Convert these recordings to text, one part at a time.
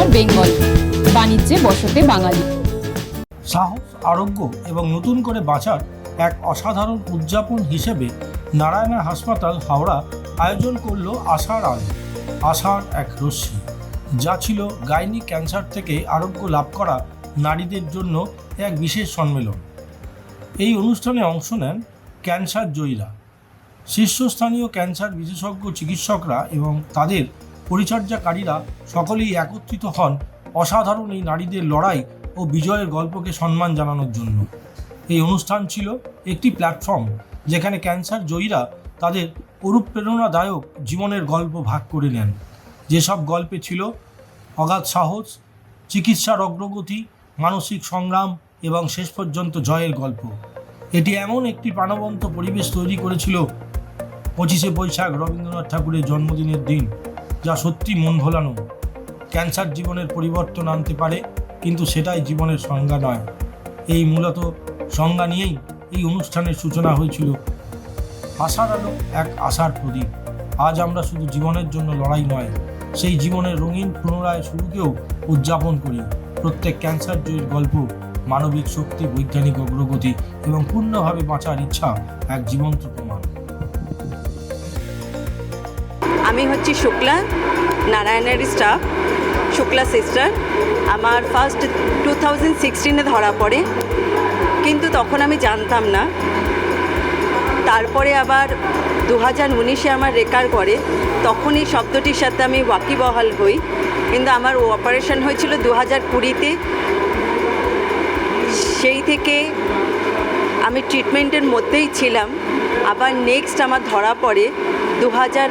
Ignore Bengal. বাণিজ্যে বসতে বাঙালি। সাহস, আরোগ্য এবং নতুন করে বাঁচার এক অসাধারণ উদযাপন হিসেবে নারায়ণা হাসপাতাল হাওড়া আয়োজন করল আশার আলো, আশার এক রশ্মি। যা ছিল গাইনি ক্যান্সার থেকে আরোগ্য লাভ করা নারীদের জন্য এক বিশেষ সম্মেলন। এই অনুষ্ঠানে অংশ নেন ক্যান্সার জয়ীরা। শীর্ষস্থানীয় ক্যান্সার বিশেষজ্ঞ চিকিৎসকরা এবং তাদের পরিচর্যাকারীরা সকলেই একত্রিত হন অসাধারণ এই নারীদের লড়াই ও বিজয়ের গল্পকে সম্মান জানানোর জন্য। এই অনুষ্ঠান ছিল একটি প্ল্যাটফর্ম যেখানে ক্যান্সার জয়ীরা তাদের অনুপ্রেরণাদায়ক জীবনের গল্প ভাগ করে নেন। যেসব গল্পে ছিল অগাধ সাহস চিকিৎসার অগ্রগতি, মানসিক সংগ্রাম এবং শেষ পর্যন্ত জয়ের গল্প। এটি এমন একটি প্রাণবন্ত পরিবেশ তৈরি করেছিল পঁচিশে বৈশাখ রবীন্দ্রনাথ ঠাকুরের জন্মদিনের দিন। যা সত্যি মন ভোলানো। ক্যান্সার জীবনের পরিবর্তন আনতে পারে, কিন্তু সেটাই জীবনের সংজ্ঞা নয়। এই মূলত সংজ্ঞা নিয়েই এই অনুষ্ঠানের সূচনা হয়েছিল। আশার আলো এক আশার প্রদীপ। আজ আমরা শুধু জীবনের জন্য লড়াই নয়, সেই জীবনের রঙিন পুনরায় শুরুকেও উদযাপন করি। প্রত্যেক ক্যান্সার জয়ের গল্প, মানবিক শক্তি, বৈজ্ঞানিক অগ্রগতি এবং পূর্ণভাবে বাঁচার ইচ্ছা এক জীবন্ত আমি হচ্ছি শুক্লা নারায়ণের স্টাফ শুক্লা সিস্টার আমার ফার্স্ট টু থাউজেন্ড সিক্সটিনে ধরা পড়ে, কিন্তু তখন আমি জানতাম না। তারপরে আবার দু হাজার উনিশে আমার রেকার করে তখনই শব্দটির সাথে আমি ওয়াকিবহাল হই। কিন্তু আমার অপারেশন হয়েছিল দু হাজার কুড়িতে। সেই থেকে আমি ট্রিটমেন্টের মধ্যেই ছিলাম। আবার নেক্সট আমার ধরা পড়ে দু হাজার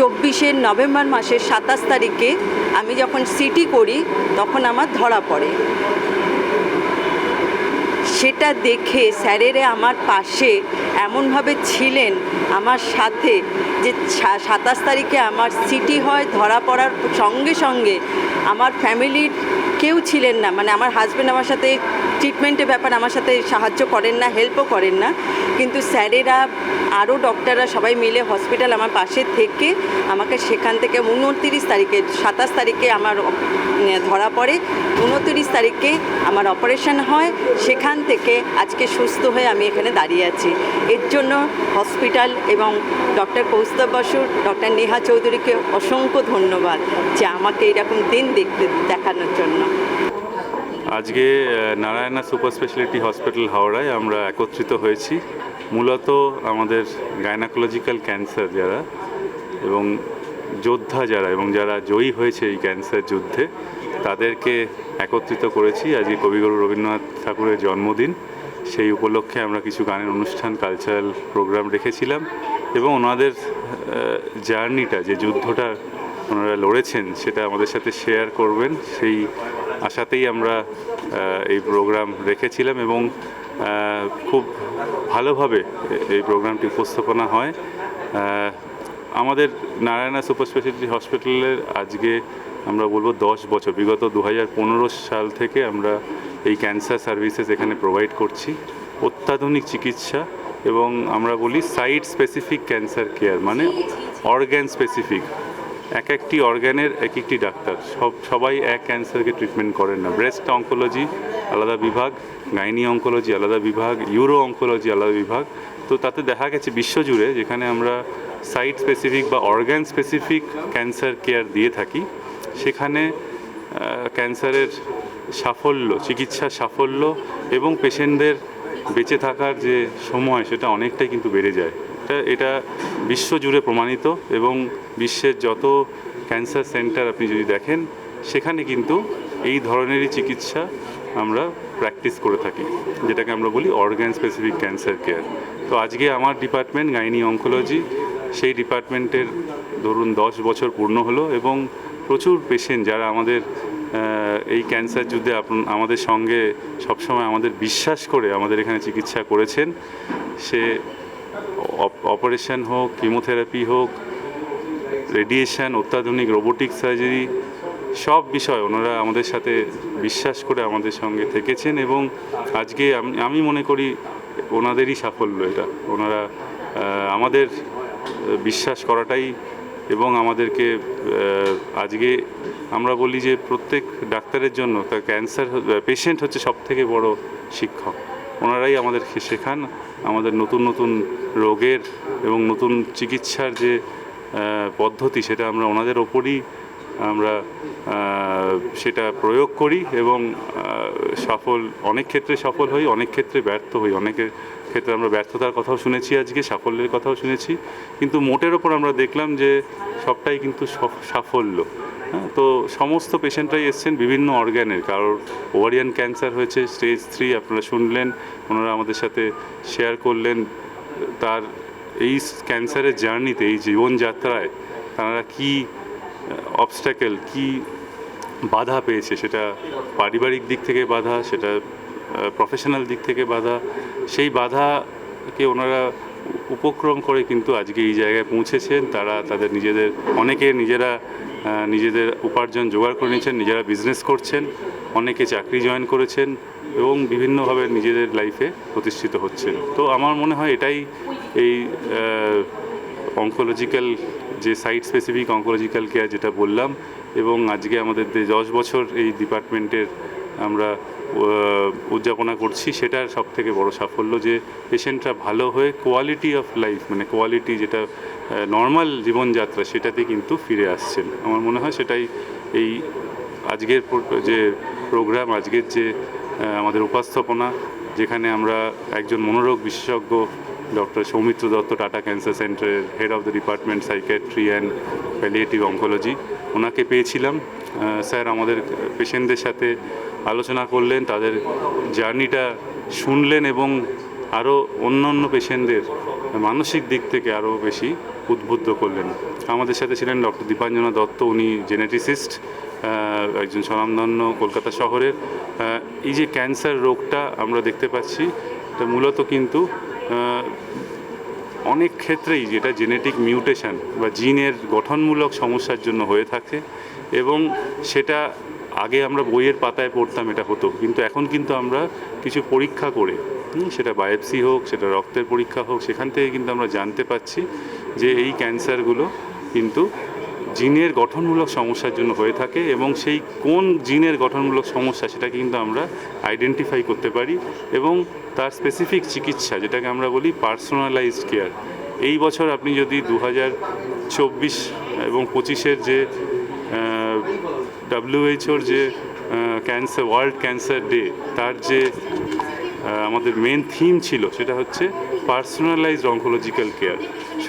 চব্বিশের নভেম্বর মাসের সাতাশ তারিখে আমি যখন সিটি করি, তখন আমার ধরা পড়ে। সেটা দেখে স্যারেরা আমার পাশে এমনভাবে ছিলেন আমার সাথে যে সাতাশ তারিখে আমার সিটি হয়, ধরা পড়ার সঙ্গে সঙ্গে আমার ফ্যামিলির কেউ ছিলেন না। মানে আমার হাজব্যান্ড আমার সাথে ট্রিটমেন্টের ব্যাপার আমার সাথে সাহায্য করেন না হেল্পও করেন না। কিন্তু স্যারেরা, আরও ডক্টররা সবাই মিলে হসপিটাল আমার পাশে থেকে আমাকে সেখান থেকে উনত্রিশ তারিখে, সাতাশ তারিখে আমার ধরা পড়ে। উনত্রিশ তারিখে আমার অপারেশন হয়। সেখান থেকে আজকে সুস্থ হয়ে আমি এখানে দাঁড়িয়ে আছি। এর জন্য হসপিটাল এবং ডক্টর কৌস্তব বসুর ডক্টর নেহা চৌধুরীকে অসংখ্য ধন্যবাদ যে আমাকে এরকম দিন দেখতে, দেখানোর জন্য। আজকে নারায়ণা সুপার স্পেশালিটি হসপিটাল হাওড়ায় আমরা একত্রিত হয়েছি। মূলত আমাদের গাইনাকোলজিক্যাল ক্যান্সার যারা এবং যোদ্ধা যারা এবং যারা জয়ী হয়েছে এই ক্যান্সার যুদ্ধে, তাদেরকে একত্রিত করেছি। আজকে কবিগুরু রবীন্দ্রনাথ ঠাকুরের জন্মদিন। সেই উপলক্ষে আমরা কিছু গানের অনুষ্ঠান কালচারাল প্রোগ্রাম রেখেছিলাম এবং ওনাদের জার্নিটা যে যুদ্ধটা ওনারা লড়েছেন, সেটা আমাদের সাথে শেয়ার করবেন। সেই আশাতেই আমরা এই প্রোগ্রাম রেখেছিলাম এবং খুব ভালোভাবে এই প্রোগ্রামটি উপস্থাপনা হয়। আমাদের নারায়ণা সুপার স্পেশালিটি হসপিটালের আজকে আমরা বলব দশ বছর। বিগত দু হাজার পনেরো সাল থেকে আমরা এই ক্যান্সার সার্ভিসেস এখানে প্রোভাইড করছি। অত্যাধুনিক চিকিৎসা এবং আমরা বলি সাইট স্পেসিফিক ক্যান্সার কেয়ার মানে অর্গ্যান স্পেসিফিক এক একটি অর্গ্যানের এক একটি ডাক্তার। সব, সবাই এক ক্যান্সারকে ট্রিটমেন্ট করেন না। ব্রেস্ট অঙ্কোলজি আলাদা বিভাগ। গাইনি অঙ্কোলজি আলাদা বিভাগ। ইউরো অঙ্কোলজি আলাদা বিভাগ। তো তাতে দেখা গেছে বিশ্বজুড়ে যেখানে আমরা সাইট স্পেসিফিক বা অর্গ্যান স্পেসিফিক ক্যান্সার কেয়ার দিয়ে থাকি, সেখানে ক্যান্সারের সাফল্য, চিকিৎসার সাফল্য এবং পেশেন্টদের বেঁচে থাকার যে সময়, সেটা অনেকটাই কিন্তু বেড়ে যায়। এটা এটা বিশ্বজুড়ে প্রমাণিত এবং বিশ্বের যত ক্যান্সার সেন্টার আপনি যদি দেখেন, সেখানে কিন্তু এই ধরনেরই চিকিৎসা আমরা প্র্যাকটিস করে থাকি, যেটাকে আমরা বলি অর্গ্যান স্পেসিফিক ক্যান্সার কেয়ার তো আজকে আমার ডিপার্টমেন্ট গাইনি অঙ্কোলজি সেই ডিপার্টমেন্টের ধরুন দশ বছর পূর্ণ হলো এবং প্রচুর পেশেন্ট যারা আমাদের এই ক্যান্সার যুদ্ধে আমাদের সঙ্গে সবসময় আমাদের বিশ্বাস করে আমাদের এখানে চিকিৎসা করেছেন, সে অপারেশন হোক, কিমোথেরাপি হোক, রেডিয়েশন, অত্যাধুনিক রোবোটিক সার্জারি, সব বিষয় ওনারা আমাদের সাথে বিশ্বাস করে আমাদের সঙ্গে থেকেছেন এবং আজকে আমি মনে করি ওনাদেরই সাফল্য এটা। ওনারা আমাদের বিশ্বাস করাটাই এবং আমাদেরকে আজকে আমরা বলি যে প্রত্যেক ডাক্তারের জন্য তার ক্যান্সার পেশেন্ট হচ্ছে সব থেকে বড় শিক্ষক। ওনারাই আমাদেরকে শেখান, আমাদের নতুন নতুন রোগের এবং নতুন চিকিৎসার যে পদ্ধতি সেটা আমরা ওনাদের ওপরই আমরা সেটা প্রয়োগ করি এবং সফল, অনেক ক্ষেত্রে সফল হই, অনেক ক্ষেত্রে ব্যর্থ হই। অনেকের ক্ষেত্রে আমরা ব্যর্থতার কথাও শুনেছি আজকে, সাফল্যের কথাও শুনেছি। কিন্তু মোটের ওপর আমরা দেখলাম যে, সবটাই কিন্তু সাফল্য। হ্যাঁ তো সমস্ত পেশেন্টরাই এসছেন বিভিন্ন অর্গ্যানের। কারোর ওভারিয়ান ক্যান্সার হয়েছে, স্টেজ থ্রি আপনারা শুনলেন, ওনারা আমাদের সাথে শেয়ার করলেন। তার এই ক্যান্সারের জার্নিতে, এই জীবনযাত্রায় তারা কি অবস্ট্যাকেল কি বাধা পেয়েছে? সেটা পারিবারিক দিক থেকে বাধা, সেটা প্রফেশনাল দিক থেকে বাধা, সেই বাধাকে ওনারা উপক্রম করে কিন্তু আজকে এই জায়গায় পৌঁছেছেন। তারা তাদের নিজেদের, অনেকে নিজেরা নিজেদের উপার্জন জোগাড় করে নিয়েছেন, নিজেরা বিজনেস করছেন, অনেকে চাকরি জয়েন করেছেন। এবং বিভিন্নভাবে নিজেদের লাইফে প্রতিষ্ঠিত হচ্ছেন। তো আমার মনে হয় এটাই এই অঙ্কোলজিক্যাল যে সাইট স্পেসিফিক অঙ্কোলজিক্যাল কেয়ার যেটা বললাম এবং আজকে আমাদের দশ বছর এই ডিপার্টমেন্টের আমরা উদযাপনা করছি, সেটার সব থেকে বড় সাফল্য যে পেশেন্টরা ভালো হয়ে কোয়ালিটি অফ লাইফ মানে কোয়ালিটি যেটা নর্মাল জীবনযাত্রা, সেটাতে কিন্তু ফিরে আসছেন। আমার মনে হয় সেটাই এই আজকের যে প্রোগ্রাম আজকের যে আমাদের উপস্থাপনা, যেখানে আমরা একজন মনোরোগ বিশেষজ্ঞ, ডক্টর সৌমিত্র দত্ত টাটা ক্যান্সার সেন্টারের head of the department psychiatry and palliative oncology ওনাকে পেয়েছিলাম। স্যার আমাদের পেশেন্টদের সাথে আলোচনা করলেন, তাদের জার্নিটা শুনলেন এবং আরও অন্য অন্য পেশেন্টদের মানসিক দিক থেকে আরও বেশি উদ্বুদ্ধ করলেন। আমাদের সাথে ছিলেন ডক্টর দীপাঞ্জনা দত্ত, উনি জেনেটিসিস্ট একজন স্বনামধন্য কলকাতা শহরের এই যে ক্যান্সার রোগটা আমরা দেখতে পাচ্ছি, এটা মূলত কিন্তু অনেক ক্ষেত্রেই যেটা জেনেটিক মিউটেশন বা জিনের গঠনমূলক সমস্যার জন্য হয়ে থাকে এবং সেটা আগে আমরা বইয়ের পাতায় পড়তাম এটা হতো। কিন্তু এখন কিন্তু আমরা কিছু পরীক্ষা করে সেটা বায়োপসি হোক, সেটা রক্তের পরীক্ষা হোক, সেখান থেকে কিন্তু আমরা জানতে পাচ্ছি যে এই ক্যান্সারগুলো কিন্তু জিনের গঠনমূলক সমস্যার জন্য হয়ে থাকে এবং সেই কোন জিনের গঠনমূলক সমস্যা সেটাকে কিন্তু আমরা আইডেন্টিফাই করতে পারি এবং তার স্পেসিফিক চিকিৎসা, যেটাকে আমরা বলি পার্সোনালাইজড কেয়ার এই বছর আপনি যদি দু চব্বিশ এবং পঁচিশের যে ডাব্লিউএইচওর যে ক্যান্সার ওয়ার্ল্ড ক্যান্সার ডে তার যে আমাদের মেন থিম ছিল সেটা হচ্ছে পার্সোনালাইজড অঙ্কোলজিক্যাল কেয়ার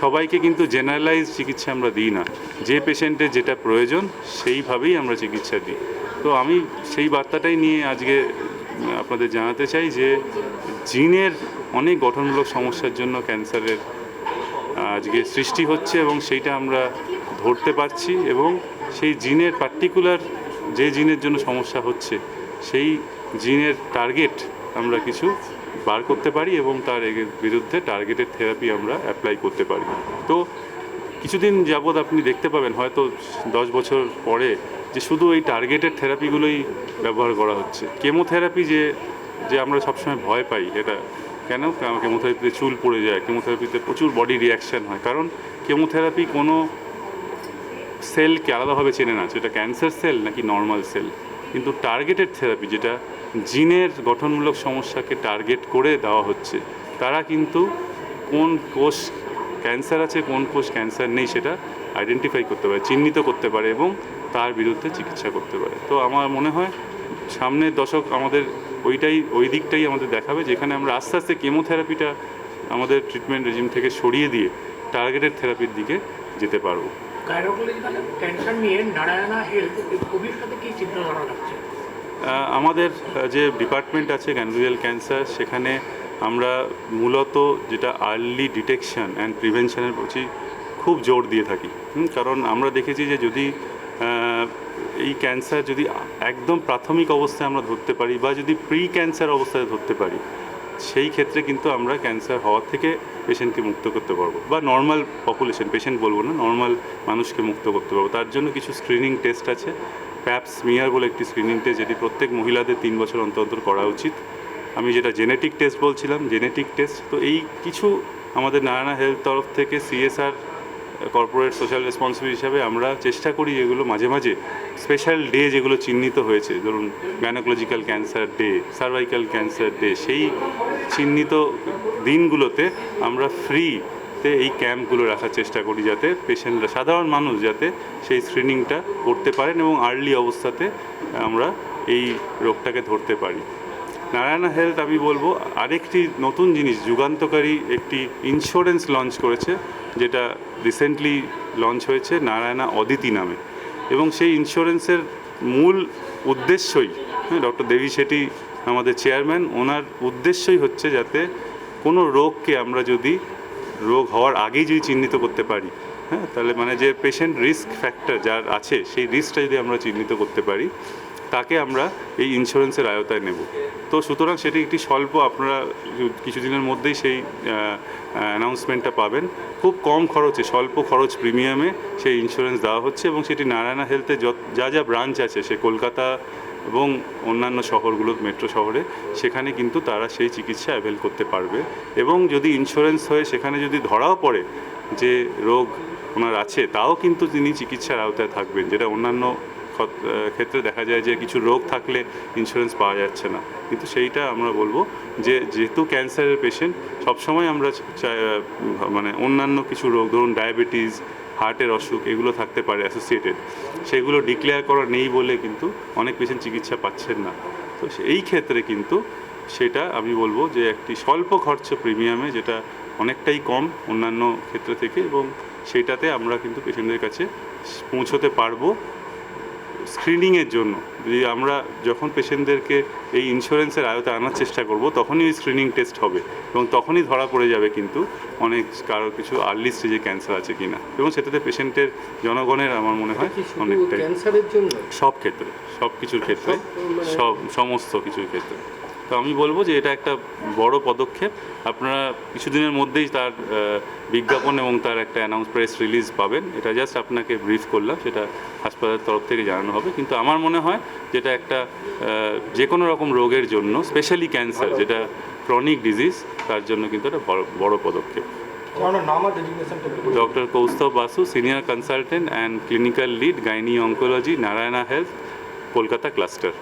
সবাইকে কিন্তু জেনারেলাইজ চিকিৎসা আমরা দিই না। যে পেশেন্টের যেটা প্রয়োজন, সেইভাবেই আমরা চিকিৎসা দিই। তো আমি সেই বার্তাটাই নিয়ে আজকে আপনাদের জানাতে চাই যে, জিনের অনেক গঠনমূলক সমস্যার জন্য ক্যান্সারের আজকে সৃষ্টি হচ্ছে এবং সেইটা আমরা ধরতে পারছি এবং সেই জিনের পার্টিকুলার যে জিনের জন্য সমস্যা হচ্ছে, সেই জিনের টার্গেট আমরা কিছু বার করতে পারি এবং তার বিরুদ্ধে টার্গেটেড থেরাপি আমরা অ্যাপ্লাই করতে পারি। তো কিছুদিন যাবৎ আপনি দেখতে পাবেন, হয়তো দশ বছর পরে যে শুধু এই টার্গেটেড থেরাপিগুলোই ব্যবহার করা হচ্ছে। কেমোথেরাপি যে যে আমরা সবসময় ভয় পাই, এটা কেন? কেমোথেরাপিতে চুল পড়ে যায় কেমোথেরাপিতে প্রচুর বডি রিয়াকশান হয়। কারণ কেমোথেরাপি কোনো সেলকে আলাদাভাবে চেনে না, সেটা ক্যান্সার সেল নাকি নর্মাল সেল কিন্তু টার্গেটেড থেরাপি যেটা জিনের গঠনমূলক সমস্যাকে টার্গেট করে দেওয়া হচ্ছে, তারা কিন্তু কোন কোষ ক্যান্সার আছে, কোন কোষ ক্যান্সার নেই সেটা আইডেন্টিফাই করতে পারে, চিহ্নিত করতে পারে এবং তার বিরুদ্ধে চিকিৎসা করতে পারে। তো আমার মনে হয় সামনের দশক আমাদের ওইটাই, ওই দিকটাই আমাদের দেখাবে, যেখানে আমরা আস্তে আস্তে কেমোথেরাপিটা আমাদের ট্রিটমেন্ট রেজিম থেকে সরিয়ে দিয়ে টার্গেটেড থেরাপির দিকে যেতে পারব। আমাদের যে ডিপার্টমেন্ট আছে গ্যানোরিয়াল ক্যান্সার, সেখানে আমরা মূলত যেটা আর্লি ডিটেকশন অ্যান্ড প্রিভেনশনের প্রতি খুব জোর দিয়ে থাকি। কারণ আমরা দেখেছি যে যদি এই ক্যান্সার যদি একদম প্রাথমিক অবস্থায় আমরা ধরতে পারি বা যদি প্রি ক্যান্সার অবস্থায় ধরতে পারি সেই ক্ষেত্রে কিন্তু আমরা ক্যান্সার হওয়ার থেকে পেশেন্টকে মুক্ত করতে পারব। বা নর্মাল পপুলেশন পেশেন্ট বলব না নর্মাল মানুষকে মুক্ত করতে পারব। তার জন্য কিছু স্ক্রিনিং টেস্ট আছে। প্যাপস মিয়ার বলে একটি স্ক্রিনিং টেস্ট যেটি প্রত্যেক মহিলাদের তিন বছর অন্তর অন্তর করা উচিত। আমি যেটা জেনেটিক টেস্ট বলছিলাম জেনেটিক টেস্ট তো এই কিছু আমাদের নারায়ণা হেলথ তরফ থেকে সিএসআর কর্পোরেট সোশ্যাল রেসপন্সিবিলিটি হিসাবে আমরা চেষ্টা করি যেগুলো মাঝে মাঝে স্পেশাল ডে যেগুলো চিহ্নিত হয়েছে, ধরুন gynaecological cancer day cervical cancer day সেই চিহ্নিত দিনগুলোতে আমরা ফ্রিতে এই ক্যাম্পগুলো রাখার চেষ্টা করি যাতে পেশেন্টরা সাধারণ মানুষ যাতে সেই স্ক্রিনিংটা করতে পারেন এবং আর্লি অবস্থাতে আমরা এই রোগটাকে ধরতে পারি। নারায়ণা হেলথ আমি বলব, আরেকটি নতুন জিনিস, যুগান্তকারী একটি ইন্স্যুরেন্স লঞ্চ করেছে, যেটা রিসেন্টলি লঞ্চ হয়েছে নারায়ণা অদিতি নামে। এবং সেই ইন্স্যুরেন্সের মূল উদ্দেশ্যই হ্যাঁ ডক্টর দেবী শেঠি আমাদের চেয়ারম্যান ওনার উদ্দেশ্যই হচ্ছে যাতে কোনো রোগকে আমরা যদি, রোগ হওয়ার আগেই যদি চিহ্নিত করতে পারি হ্যাঁ তাহলে মানে যে পেশেন্ট রিস্ক ফ্যাক্টর যার আছে, সেই রিস্কটা যদি আমরা চিহ্নিত করতে পারি তাকে আমরা এই ইন্স্যুরেন্সের আয়তায় নেব। তো সুতরাং সেটি একটি স্বল্প, আপনারা কিছু- কিছুদিনের মধ্যেই সেই অ্যানাউন্সমেন্টটা পাবেন। খুব কম খরচে, স্বল্প খরচ প্রিমিয়ামে সেই ইন্স্যুরেন্স দেওয়া হচ্ছে এবং সেটি নারায়ণা হেলথে যা যা ব্রাঞ্চ আছে, সে কলকাতা এবং অন্যান্য শহরগুলো মেট্রো শহরে, সেখানে কিন্তু তারা সেই চিকিৎসা অ্যাভেল করতে পারবে। এবং যদি ইন্স্যুরেন্স হয়ে সেখানে যদি ধরাও পড়ে যে রোগ ওনার আছে, তাও কিন্তু তিনি চিকিৎসার আওতায় থাকবেন, যেটা অন্যান্য ক্ষেত্রে দেখা যায় যে কিছু রোগ থাকলে ইন্স্যুরেন্স পাওয়া যাচ্ছে না। কিন্তু সেইটা আমরা বলব যে যেহেতু ক্যান্সারের পেশেন্ট সবসময় আমরা মানে অন্যান্য কিছু রোগ, ধরুন ডায়াবেটিস হার্টের অসুখ, এগুলো থাকতে পারে অ্যাসোসিয়েটেড সেগুলো ডিক্লেয়ার করা নেই বলে কিন্তু অনেক পেশেন্ট চিকিৎসা পাচ্ছেন না। তো এই ক্ষেত্রে কিন্তু সেটা আমি বলব যে একটি স্বল্প খরচ প্রিমিয়ামে যেটা অনেকটাই কম অন্যান্য ক্ষেত্র থেকে এবং সেটাতে আমরা কিন্তু পেশেন্টদের কাছে পৌঁছতে পারব। স্ক্রিনিংয়ের জন্য যদি আমরা যখন পেশেন্টদেরকে এই ইন্স্যুরেন্সের আয়তে আনার চেষ্টা করব তখনই ওই স্ক্রিনিং টেস্ট হবে এবং তখনই ধরা পড়ে যাবে কিন্তু অনেক কারও কিছু আর্লি স্টেজে ক্যান্সার আছে কি না এবং সেটাতে পেশেন্টের জনগণের আমার মনে হয় অনেকটাই। সব ক্ষেত্রে সব কিছুর ক্ষেত্রে সব সমস্ত কিছুর ক্ষেত্রে। তো আমি বলব যে এটা একটা বড় পদক্ষেপ। আপনারা কিছুদিনের মধ্যেই তার বিজ্ঞাপন এবং তার একটা অ্যানাউন্স প্রেস রিলিজ পাবেন। এটা জাস্ট আপনাকে ব্রিফ করলাম সেটা হাসপাতালের তরফ থেকে জানানো হবে। কিন্তু আমার মনে হয় যেটা একটা যে কোনো রকম রোগের জন্য স্পেশালি ক্যান্সার যেটা ক্রনিক ডিজিজ তার জন্য কিন্তু একটা বড় বড় পদক্ষেপ। Doctor Kaustav Basu senior consultant and clinical lead gynae oncology Narayana health Kolkata cluster.